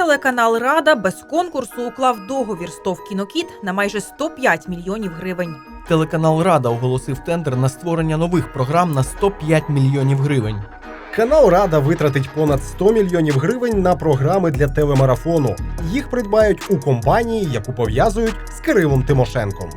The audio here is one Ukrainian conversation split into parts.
телеканал Рада без конкурсу уклав договір з ТОВ «Кінокіт» на майже 105 мільйонів гривень. Телеканал Рада оголосив тендер на створення нових програм на 105 мільйонів гривень. Канал Рада витратить понад 100 мільйонів гривень на програми для телемарафону. Їх придбають у компанії, яку пов'язують з Кирилом Тимошенком.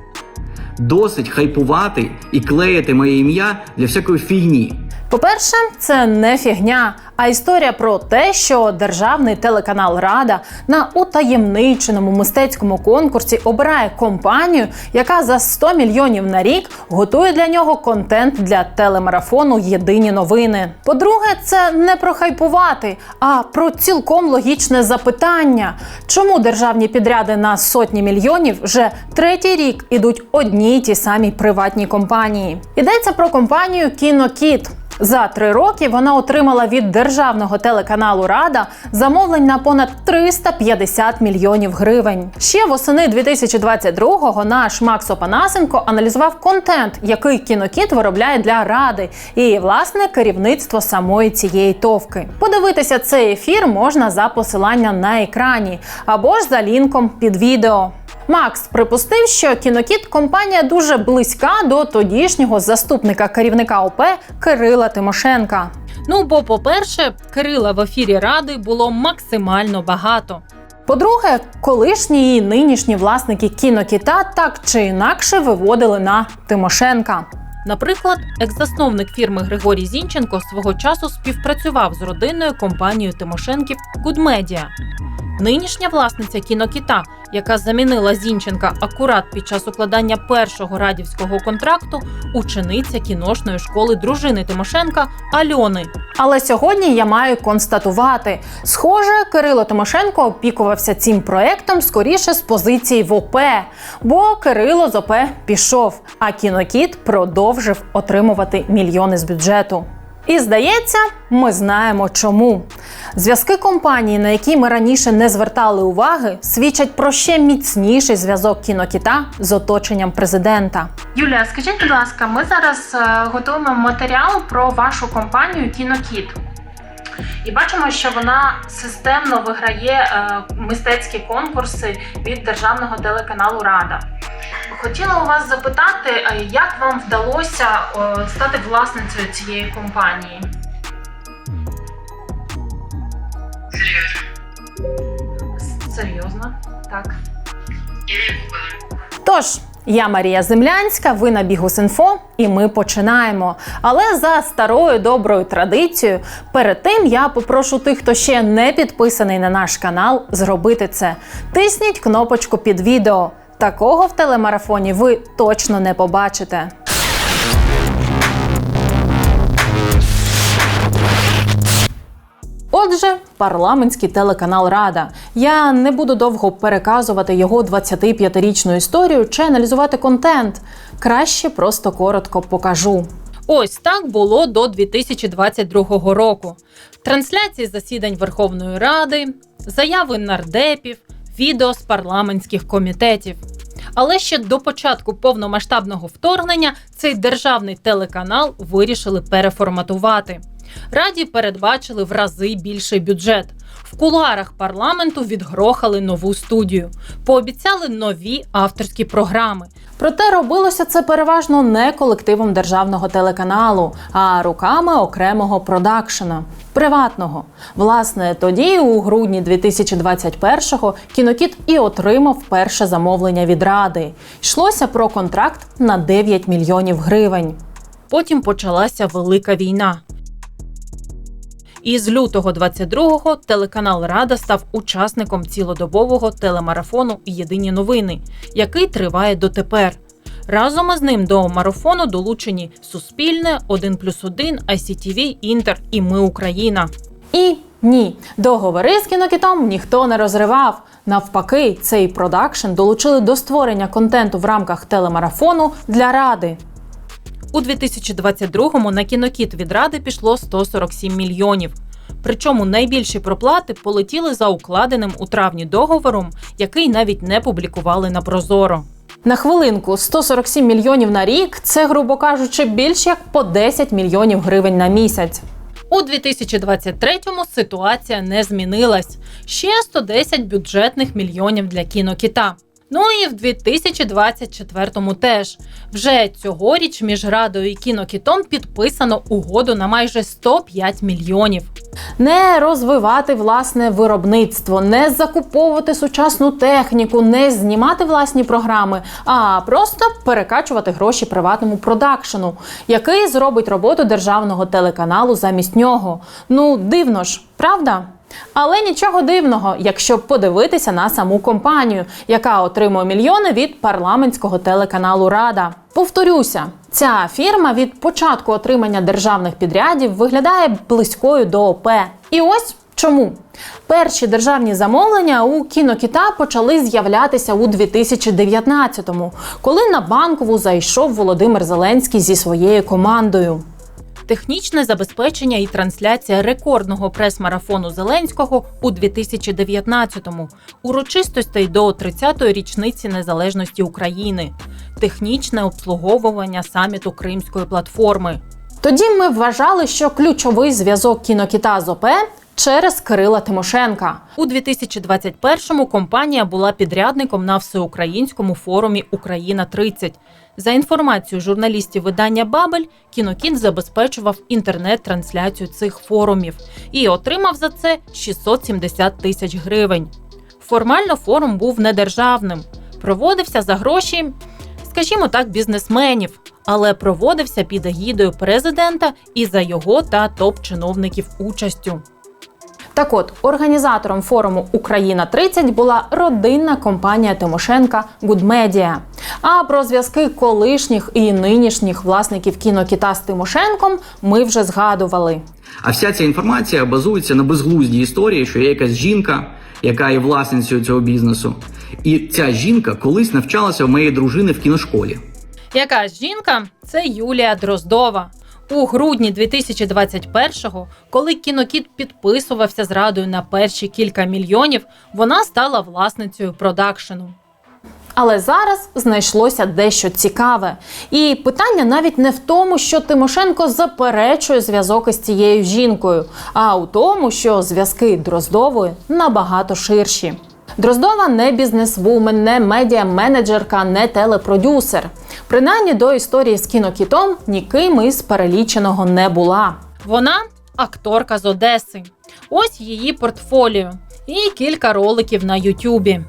Досить хайпувати і клеїти моє ім'я для всякої фігні. По-перше, це не фігня, а історія про те, що державний телеканал Рада на утаємниченому мистецькому конкурсі обирає компанію, яка за 100 мільйонів на рік готує для нього контент для телемарафону Єдині новини. По-друге, це не про хайпувати, а про цілком логічне запитання, чому державні підряди на сотні мільйонів вже третій рік ідуть одні й ті самі приватні компанії. Йдеться про компанію Кінокіт. За три роки вона отримала від державного телеканалу Рада замовлень на понад 350 мільйонів гривень. Ще восени 2022-го наш Макс Опанасенко аналізував контент, який кінокіт виробляє для ради, і власне керівництво самої цієї товки. Подивитися цей ефір можна за посиланням на екрані або ж за лінком під відео. Макс припустив, що кінокіт компанія дуже близька до тодішнього заступника керівника ОП Кирила Тимошенка. Ну бо, по-перше, Кирила в ефірі ради було максимально багато. По-друге, колишні і нинішні власники кінокіта так чи інакше виводили на Тимошенка. Наприклад, екс-засновник фірми Григорій Зінченко свого часу співпрацював з родинною компанією Тимошенків Media. Нинішня власниця кінокіта, яка замінила Зінченка акурат під час укладання першого радівського контракту, учениця кіношної школи дружини Тимошенка Альони. Але сьогодні я маю констатувати: схоже, Кирило Тимошенко опікувався цим проектом скоріше з позиції в ОП, бо Кирило з ОП пішов, а кінокіт продовжив отримувати мільйони з бюджету. І здається, ми знаємо чому. Зв'язки компанії, на які ми раніше не звертали уваги, свідчать про ще міцніший зв'язок кінокіта з оточенням президента. Юлія, скажіть, будь ласка, ми зараз е, готуємо матеріал про вашу компанію Кінокіт. І бачимо, що вона системно виграє е, мистецькі конкурси від державного телеканалу Рада. Хотіла у вас запитати, е, як вам вдалося е, стати власницею цієї компанії? Серйозно. Серйозно, так. Тож, я Марія Землянська, ви на Бігус.Інфо, і ми починаємо. Але за старою доброю традицією, перед тим я попрошу тих, хто ще не підписаний на наш канал, зробити це. Тисніть кнопочку під відео. Такого в телемарафоні ви точно не побачите. Отже, парламентський телеканал Рада. Я не буду довго переказувати його 25-річну історію чи аналізувати контент. Краще просто коротко покажу. Ось так було до 2022 року. Трансляції засідань Верховної Ради, заяви нардепів, відео з парламентських комітетів. Але ще до початку повномасштабного вторгнення цей державний телеканал вирішили переформатувати. Раді передбачили в рази більший бюджет. Кулуарах парламенту відгрохали нову студію, пообіцяли нові авторські програми. Проте робилося це переважно не колективом державного телеканалу, а руками окремого продакшена приватного. Власне, тоді, у грудні 2021-го, кінокіт і отримав перше замовлення від ради. Йшлося про контракт на 9 мільйонів гривень. Потім почалася велика війна. І з лютого 22-го телеканал Рада став учасником цілодобового телемарафону Єдині новини, який триває дотепер. Разом із ним до марафону долучені Суспільне, 1+,1, ICTV, Інтер і Ми Україна. І ні, договори з кінокітом ніхто не розривав. Навпаки, цей продакшн долучили до створення контенту в рамках телемарафону для ради. У 2022-му на кінокіт від ради пішло 147 мільйонів. Причому найбільші проплати полетіли за укладеним у травні договором, який навіть не публікували на Прозоро. На хвилинку 147 мільйонів на рік це, грубо кажучи, більш як по 10 мільйонів гривень на місяць. У 2023-му ситуація не змінилась. Ще 110 бюджетних мільйонів для кінокіта. Ну і в 2024-му теж. Вже цьогоріч між радою і кінокітом підписано угоду на майже 105 мільйонів. Не розвивати власне виробництво, не закуповувати сучасну техніку, не знімати власні програми, а просто перекачувати гроші приватному продакшену, який зробить роботу державного телеканалу замість нього. Ну дивно ж, правда? Але нічого дивного, якщо подивитися на саму компанію, яка отримує мільйони від парламентського телеканалу Рада. Повторюся, ця фірма від початку отримання державних підрядів виглядає близькою до ОП. І ось чому. Перші державні замовлення у кінокіта почали з'являтися у 2019-му, коли на банкову зайшов Володимир Зеленський зі своєю командою. Технічне забезпечення і трансляція рекордного прес-марафону Зеленського у 2019-му, урочистостей до 30-ї річниці незалежності України, технічне обслуговування саміту Кримської платформи. Тоді ми вважали, що ключовий зв'язок кінокіта з ОП через Кирила Тимошенка. У 2021-му компанія була підрядником на всеукраїнському форумі Україна 30 За інформацією журналістів видання Бабель, кінокіт забезпечував інтернет-трансляцію цих форумів і отримав за це 670 тисяч гривень. Формально форум був недержавним, проводився за гроші, скажімо так, бізнесменів, але проводився під егідою президента і за його та топ-чиновників участю. Так от, організатором форуму Україна 30 була родинна компанія Тимошенка Гудмедіа. А про зв'язки колишніх і нинішніх власників кінокіта з Тимошенком ми вже згадували. А вся ця інформація базується на безглуздій історії, що є якась жінка, яка є власницею цього бізнесу. І ця жінка колись навчалася в моєї дружини в кіношколі. Яка жінка? Це Юлія Дроздова. У грудні 2021-го, коли кінокіт підписувався з радою на перші кілька мільйонів, вона стала власницею продакшену. Але зараз знайшлося дещо цікаве. І питання навіть не в тому, що Тимошенко заперечує зв'язок із цією жінкою, а у тому, що зв'язки Дроздової набагато ширші. Дроздова не бізнесвумен, не медіа-менеджерка, не телепродюсер. Принаймні до історії з кінокітом ніким із переліченого не була. Вона акторка з Одеси. Ось її портфоліо і кілька роликів на Ютубі.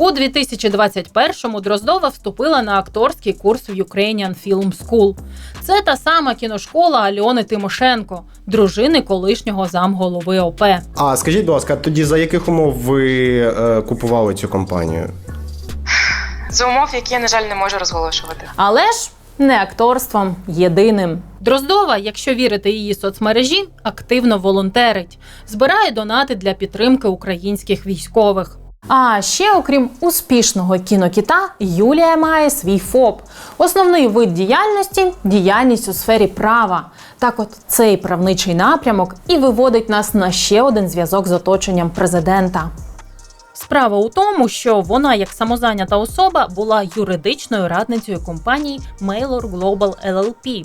У 2021-му Дроздова вступила на акторський курс в Ukrainian Film School. Це та сама кіношкола Альони Тимошенко, дружини колишнього замголови ОП. А скажіть, будь ласка, тоді за яких умов ви е, купували цю компанію? За умов, які я, на жаль, не можу розголошувати. Але ж не акторством єдиним. Дроздова, якщо вірити її соцмережі, активно волонтерить, збирає донати для підтримки українських військових. А ще, окрім успішного кінокіта, Юлія має свій ФОП. Основний вид діяльності діяльність у сфері права. Так, от цей правничий напрямок і виводить нас на ще один зв'язок з оточенням президента. Справа у тому, що вона, як самозайнята особа, була юридичною радницею компанії Mailor Global LLP.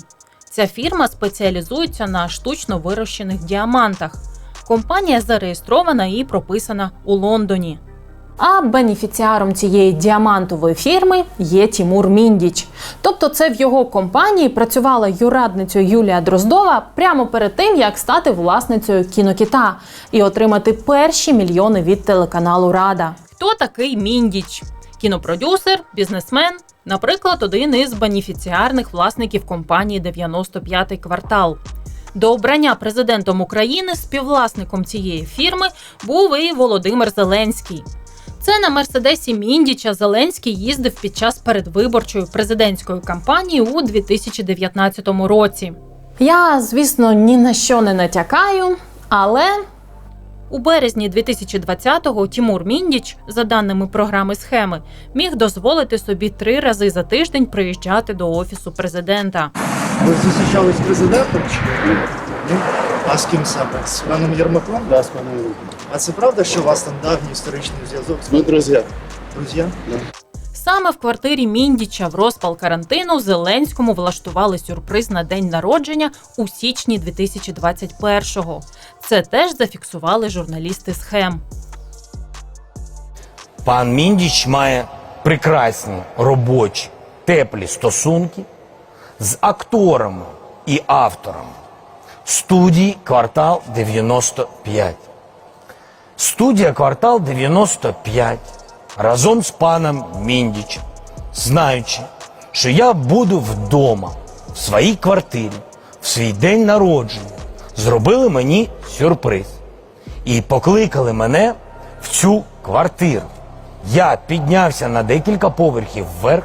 Ця фірма спеціалізується на штучно вирощених діамантах. Компанія зареєстрована і прописана у Лондоні. А бенефіціаром цієї діамантової фірми є Тімур Міндіч. Тобто, це в його компанії працювала юрадницею Юлія Дроздова прямо перед тим, як стати власницею кінокіта і отримати перші мільйони від телеканалу Рада. Хто такий Міндіч? Кінопродюсер, бізнесмен, наприклад, один із бенефіціарних власників компанії 95-й квартал. До обрання президентом України співвласником цієї фірми був і Володимир Зеленський. Це на мерседесі Міндіча Зеленський їздив під час передвиборчої президентської кампанії у 2019 році. Я, звісно, ні на що не натякаю, але У березні 2020-го Тімур Міндіч, за даними програми схеми, міг дозволити собі три рази за тиждень приїжджати до офісу президента. Ви зустрічались з президентом чи ні? А з ким саме? З паном Єрмаком? Да, с паном Юриком. А це правда, що у вас там давній історичний зв'язок з Мы друзья. друзі? Саме в квартирі Міндіча в розпал карантину Зеленському влаштували сюрприз на день народження у січні 2021-го. Це теж зафіксували журналісти схем. Пан Міндіч має прекрасні робочі, теплі стосунки з акторами і авторами студії Квартал 95. Студія Квартал 95 разом з паном Міндічем, знаючи, що я буду вдома, в своїй квартирі, в свій день народження, зробили мені сюрприз і покликали мене в цю квартиру. Я піднявся на декілька поверхів вверх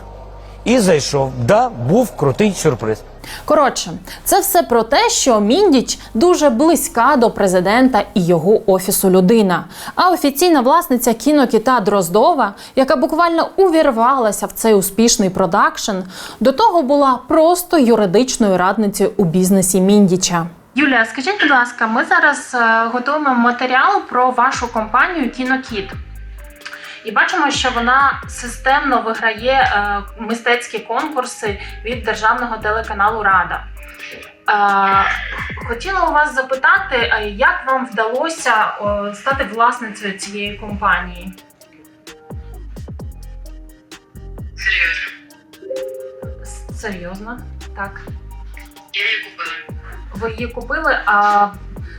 і зайшов. Да, був крутий сюрприз. Коротше, це все про те, що Міндіч дуже близька до президента і його офісу людина. А офіційна власниця кінокіта Дроздова, яка буквально увірвалася в цей успішний продакшн, до того була просто юридичною радницею у бізнесі Міндіча. Юлія, скажіть, будь ласка, ми зараз е, готуємо матеріал про вашу компанію Кінокіт. І бачимо, що вона системно виграє е, мистецькі конкурси від державного телеканалу Рада. Е, хотіла у вас запитати, як вам вдалося е, стати власницею цієї компанії? Серйозно. Серйозно? Так. Я її купила. Ви її купили. А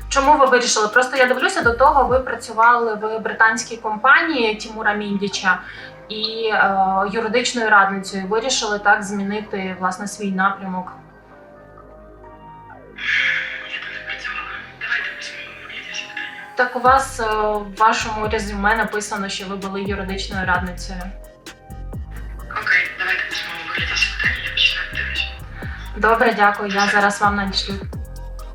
чому ви вирішили? Просто я дивлюся до того, ви працювали в британській компанії Тімура Міндіча і е, юридичною радницею. Вирішили так змінити власне свій напрямок. Я там не працювала. Давайте письмово вигляді запитання. Так у вас е, в вашому резюме написано, що ви були юридичною радницею. Окей, давайте письмово вигляді запитання, я починаю дивитися. Добре, дякую. Я зараз вам надішлю.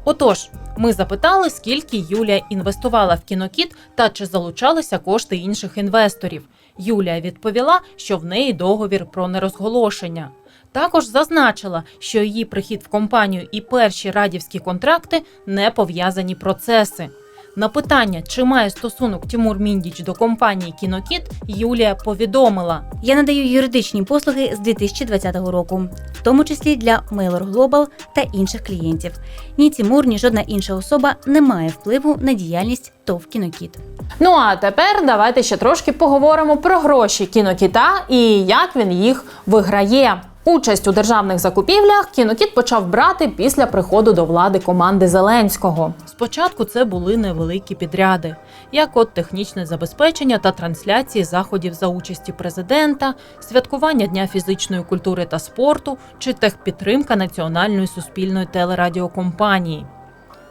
Отож, ми запитали, скільки Юлія інвестувала в кінокіт та чи залучалися кошти інших інвесторів. Юлія відповіла, що в неї договір про нерозголошення. Також зазначила, що її прихід в компанію і перші радівські контракти не пов'язані процеси. На питання, чи має стосунок Тимур Міндіч до компанії Кінокіт, Юлія повідомила: Я надаю юридичні послуги з 2020 року, в тому числі для Mailor Global та інших клієнтів. Ні Тимур, ні жодна інша особа не має впливу на діяльність ТОВ Кінокіт. Ну а тепер давайте ще трошки поговоримо про гроші кінокіта і як він їх виграє. Участь у державних закупівлях кінокіт почав брати після приходу до влади команди Зеленського. Спочатку це були невеликі підряди, як от технічне забезпечення та трансляції заходів за участі президента, святкування Дня фізичної культури та спорту чи техпідтримка національної суспільної телерадіокомпанії.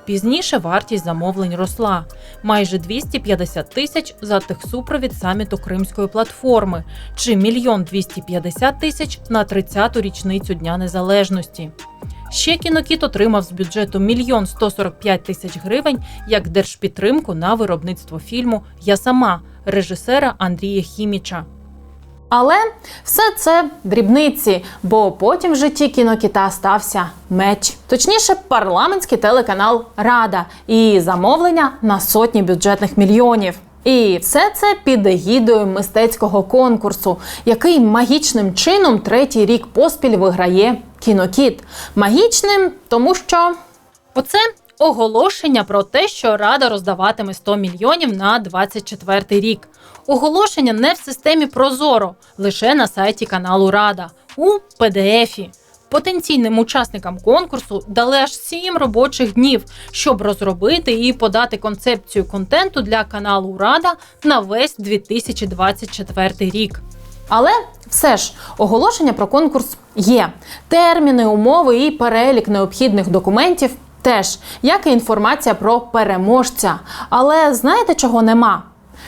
Пізніше вартість замовлень росла майже 250 тисяч за техсупровід саміту Кримської платформи чи мільйон 250 тисяч на 30-ту річницю Дня Незалежності. Ще кінокіт отримав з бюджету мільйон 145 тисяч гривень як держпідтримку на виробництво фільму Я сама режисера Андрія Хіміча. Але все це дрібниці, бо потім в житті кінокіта стався меч. Точніше, парламентський телеканал Рада і замовлення на сотні бюджетних мільйонів. І все це під егідою мистецького конкурсу, який магічним чином третій рік поспіль виграє кінокіт. Магічним, тому що Оце оголошення про те, що Рада роздаватиме 100 мільйонів на 24 рік. Оголошення не в системі Прозоро, лише на сайті каналу Рада у PDF-і. Потенційним учасникам конкурсу дали аж 7 робочих днів, щоб розробити і подати концепцію контенту для каналу Рада на весь 2024 рік. Але все ж оголошення про конкурс є. Терміни, умови і перелік необхідних документів теж, як і інформація про переможця. Але знаєте, чого нема?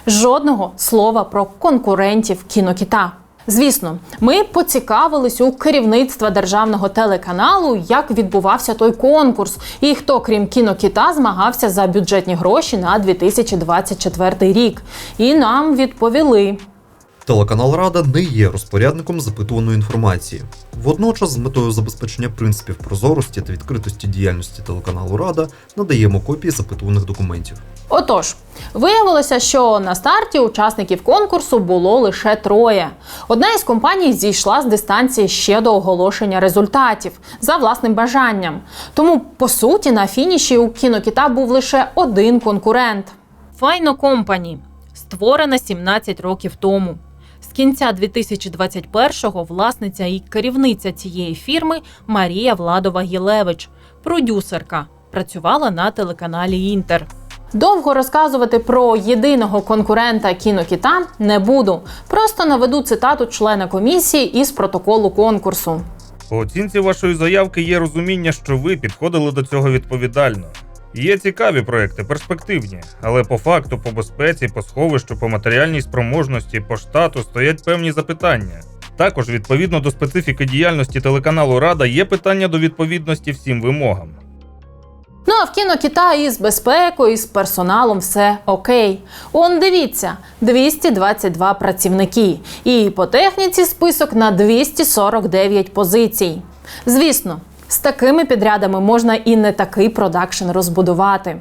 Жодного слова про конкурентів кінокіта. Звісно, ми поцікавились у керівництва державного телеканалу, як відбувався той конкурс, і хто, крім кінокіта, змагався за бюджетні гроші на 2024 рік. І нам відповіли. Телеканал Рада не є розпорядником запитуваної інформації. Водночас, з метою забезпечення принципів прозорості та відкритості діяльності телеканалу Рада надаємо копії запитуваних документів. Отож, виявилося, що на старті учасників конкурсу було лише троє. Одна із компаній зійшла з дистанції ще до оголошення результатів за власним бажанням. Тому, по суті, на фініші у кінокіта був лише один конкурент. Файно Компані створена 17 років тому. Кінця 2021-го власниця і керівниця цієї фірми Марія Владова Гілевич, продюсерка, працювала на телеканалі Інтер. Довго розказувати про єдиного конкурента кінокіта не буду. Просто наведу цитату члена комісії із протоколу конкурсу. По оцінці вашої заявки є розуміння, що ви підходили до цього відповідально. Є цікаві проекти, перспективні, але по факту, по безпеці, по сховищу, по матеріальній спроможності, по штату стоять певні запитання. Також, відповідно до специфіки діяльності телеканалу Рада, є питання до відповідності всім вимогам. Ну а в кінокіта із безпекою, і з персоналом все окей. Он дивіться, 222 працівники. І по техніці список на 249 позицій. Звісно, з такими підрядами можна і не такий продакшн розбудувати.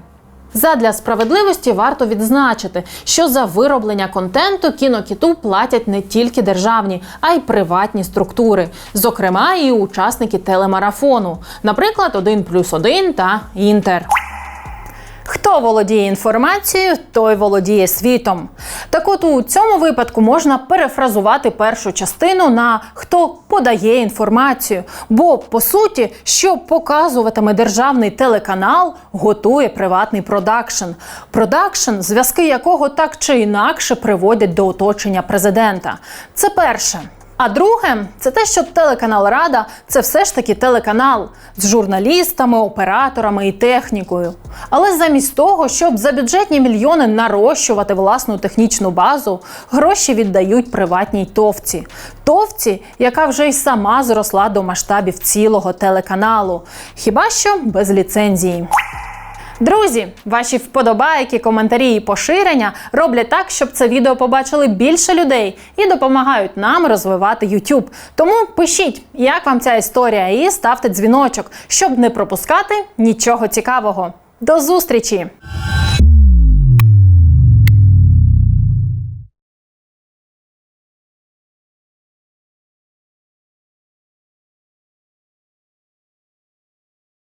Задля справедливості варто відзначити, що за вироблення контенту кінокіту платять не тільки державні, а й приватні структури, зокрема і учасники телемарафону, наприклад, 1 плюс 1 та Інтер. Хто володіє інформацією, той володіє світом. Так от у цьому випадку можна перефразувати першу частину на хто подає інформацію. Бо по суті, що показуватиме державний телеканал, готує приватний продакшн. Продакшн, зв'язки якого так чи інакше приводять до оточення президента. Це перше. А друге, це те, що телеканал Рада це все ж таки телеканал з журналістами, операторами і технікою. Але замість того, щоб за бюджетні мільйони нарощувати власну технічну базу, гроші віддають приватній товці. Товці, яка вже й сама зросла до масштабів цілого телеканалу, хіба що без ліцензії. Друзі, ваші вподобайки, коментарі і поширення роблять так, щоб це відео побачили більше людей і допомагають нам розвивати YouTube. Тому пишіть, як вам ця історія, і ставте дзвіночок, щоб не пропускати нічого цікавого. До зустрічі!